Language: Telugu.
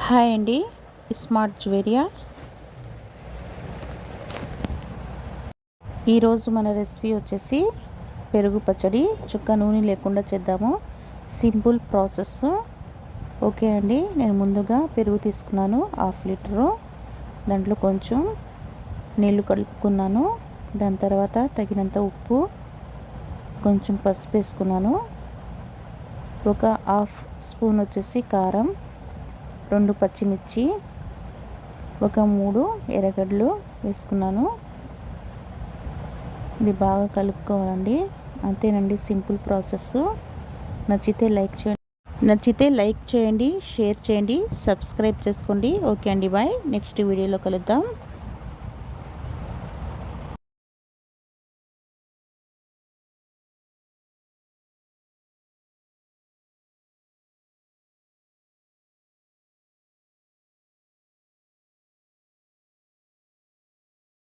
హాయ్ అండి స్మార్ట్ జ్యువెరియా ఈరోజు మన రెసిపీ వచ్చేసి పెరుగు పచ్చడి చుక్క నూనె లేకుండా చేద్దాము. సింపుల్ ప్రాసెస్ ఓకే అండి నేను ముందుగా పెరుగు తీసుకున్నాను హాఫ్ లీటరు. దాంట్లో కొంచెం నీళ్ళు కలుపుకున్నాను. దాని తర్వాత తగినంత ఉప్పు కొంచెం పసుపు వేసుకున్నాను. ఒక హాఫ్ స్పూన్ వచ్చేసి కారం. రెండు పచ్చిమిర్చి ఒక మూడు ఎర్రగడ్డలు వేసుకున్నాను. ఇది బాగా కలుపుకోవాలండి. అంతేనండి సింపుల్ ప్రాసెస్ నచ్చితే లైక్ చేయండి. నచ్చితే లైక్ చేయండి షేర్ చేయండి సబ్స్క్రైబ్ చేసుకోండి. ఓకే అండి బాయ్. నెక్స్ట్ వీడియోలో కలుద్దాం.